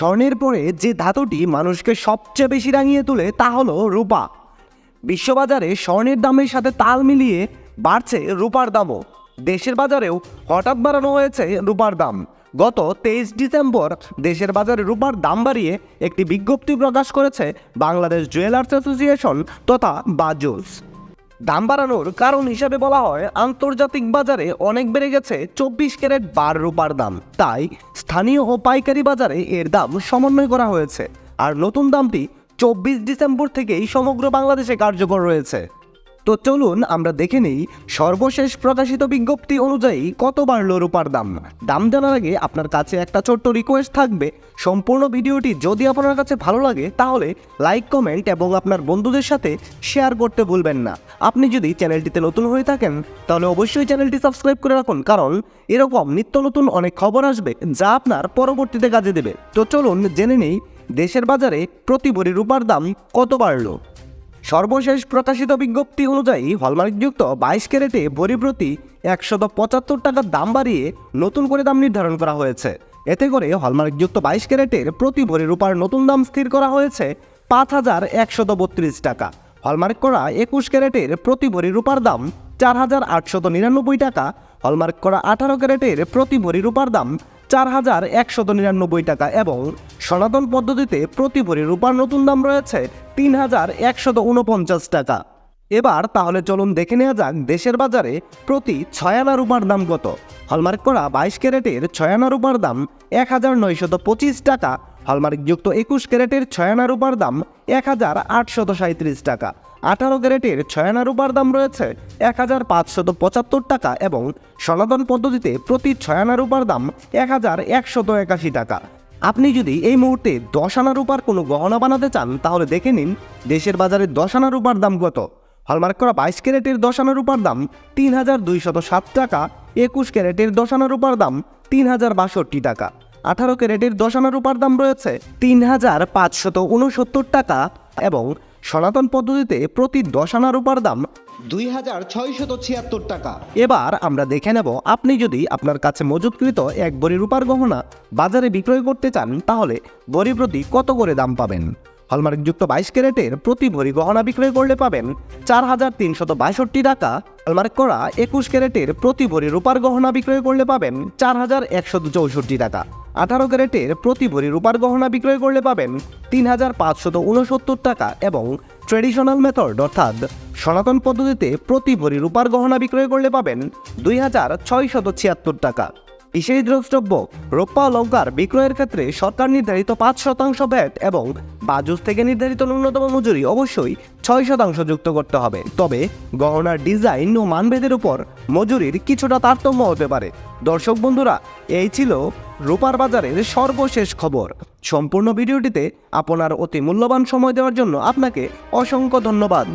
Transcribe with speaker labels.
Speaker 1: স্বর্ণের পরে যে ধাতুটি মানুষকে সবচেয়ে বেশি রাঙিয়ে তোলে তা হলো রূপা। বিশ্ববাজারে স্বর্ণের দামের সাথে তাল মিলিয়ে বাড়ছে রূপার দামও। দেশের বাজারেও হঠাৎ বাড়ানো হয়েছে রূপার দাম। গত তেইশ ডিসেম্বর দেশের বাজারে রূপার দাম বাড়িয়ে একটি বিজ্ঞপ্তি প্রকাশ করেছে বাংলাদেশ জুয়েলার্স অ্যাসোসিয়েশন তথা বাজুস দাম বাড়ানোর কারণ হিসাবে বলা হয়, আন্তর্জাতিক বাজারে অনেক বেড়ে গেছে চব্বিশ ক্যারেট বার রূপার দাম। তাই স্থানীয় ও পাইকারি বাজারে এর দাম সমন্বয় করা হয়েছে। আর নতুন দামটি চব্বিশ ডিসেম্বর থেকেই সমগ্র বাংলাদেশে কার্যকর রয়েছে। তো চলুন আমরা দেখে নিই সর্বশেষ প্রকাশিত বিজ্ঞপ্তি অনুযায়ী কত বাড়ল রূপার দাম। দাম জানার আগে আপনার কাছে একটা ছোট্ট রিকোয়েস্ট থাকবে। সম্পূর্ণ ভিডিওটি যদি আপনার কাছে ভালো লাগে, তাহলে লাইক কমেন্ট এবং আপনার বন্ধুদের সাথে শেয়ার করতে ভুলবেন না। আপনি যদি চ্যানেলটিতে নতুন হয়ে থাকেন, তাহলে অবশ্যই চ্যানেলটি সাবস্ক্রাইব করে রাখুন, কারণ এরকম নিত্য নতুন অনেক খবর আসবে যা আপনার পরবর্তীতে কাজে দেবে। তো চলুন জেনে নেই, দেশের বাজারে প্রতি ভরি রূপার দাম কত বাড়ল? সর্বশেষ প্রকাশিত বিজ্ঞপ্তি অনুযায়ী হলমার্কযুক্ত বাইশ ক্যারেটে ভরি প্রতি একশত পঁচাত্তর টাকার দাম বাড়িয়ে নতুন করে দাম নির্ধারণ করা হয়েছে। এতে করে হলমার্কযুক্ত বাইশ ক্যারেটের প্রতি ভরি রূপার নতুন দাম স্থির করা হয়েছে পাঁচ হাজার একশত বত্রিশ টাকা। হলমার্ক করা একুশ ক্যারেটের প্রতি ভরি রূপার দাম চার হাজার আটশত নিরানব্বই টাকা। হলমার্ক করা আঠারো ক্যারেটের প্রতি ভরি রূপার দাম চার হাজার একশত নিরানব্বই টাকা এবং সনাতন পদ্ধতিতে প্রতি ভরি রূপার নতুন দাম রয়েছে তিন হাজার একশত উনপঞ্চাশ টাকা। এবার তাহলে চলুন দেখে নেওয়া যাক দেশের বাজারে প্রতি ছয়ানা রূপার দাম কত। হলমার্ক করা বাইশ ক্যারেটের ছয়ানা রূপার দাম এক হাজার নয়শত পঁচিশ টাকা। হলমার্কযুক্ত একুশ ক্যারেটের ছয়ানা রূপার দাম এক হাজার আটশত সাঁত্রিশ টাকা। আঠারো ক্যারেটের ছয়ানা রূপার দাম রয়েছে এক হাজার পাঁচশত পঁচাত্তর টাকা এবং সনাতন পদ্ধতিতে প্রতি ছয়ানা রূপার দাম এক হাজার একশত একাশি টাকা। আপনি যদি এই মুহূর্তে দশ আনা রূপার কোনো গহনা বানাতে চান, তাহলে দেখে নিন দেশের বাজারে দশ আনা রূপার দাম কত। হলমার্ক করা বাইশ ক্যারেটের দশ আনা রূপার দাম তিন হাজার দুইশত সাত টাকা, একুশ ক্যারেটের দশ আনা রূপার দাম তিন হাজার বাষট্টি টাকা। আঠারো ক্যারেটের দশ আনা রূপার দাম রয়েছে তিন হাজার পাঁচশত উনসত্তর টাকা এবং সনাতন পদ্ধতিতে প্রতি দশানা রূপার দাম দুই হাজার ছয়শত ছিয়াত্তর টাকা। এবার আমরা দেখে নেব আপনি যদি আপনার কাছে মজুতকৃত এক বড়ি রূপার গহনা বাজারে বিক্রয় করতে চান তাহলে বড়ি প্রতি কত করে দাম পাবেন? হলমার্কযুক্ত বাইশ ক্যারেটের প্রতি ভরি গহনা বিক্রয় করলে পাবেন চার হাজার তিনশত বাষট্টি টাকা। হলমার্ক করা একুশ ক্যারেটের প্রতি ভরি রূপার গহনা বিক্রয় করলে পাবেন চার হাজার একশত চৌষট্টি টাকা। আঠারো ক্যারেটের প্রতি ভরি রূপার গহনা বিক্রয় করলে পাবেন তিন হাজার পাঁচশত উনসত্তর টাকা এবং ট্রেডিশনাল মেথড অর্থাৎ সনাতন পদ্ধতিতে প্রতি ভরি রূপার গহনা বিক্রয় করলে পাবেন দুই হাজার ছয়শত ছিয়াত্তর টাকা। বিশেষ দ্রষ্টব্য রৌপ্য অলঙ্কার বিক্রয়ের ক্ষেত্রে সরকার নির্ধারিত পাঁচ শতাংশ ভ্যাট এবং বাজুস থেকে নির্ধারিত ন্যূনতম মজুরি অবশ্যই ছয় শতাংশ যুক্ত করতে হবে। তবে গহনার ডিজাইন ও মানভেদের উপর মজুরির কিছুটা তারতম্য হতে পারে। দর্শক বন্ধুরা, এই ছিল রূপার বাজারের সর্বশেষ খবর। সম্পূর্ণ ভিডিওটিতে আপনার অতি মূল্যবান সময় দেওয়ার জন্য আপনাকে অসংখ্য ধন্যবাদ।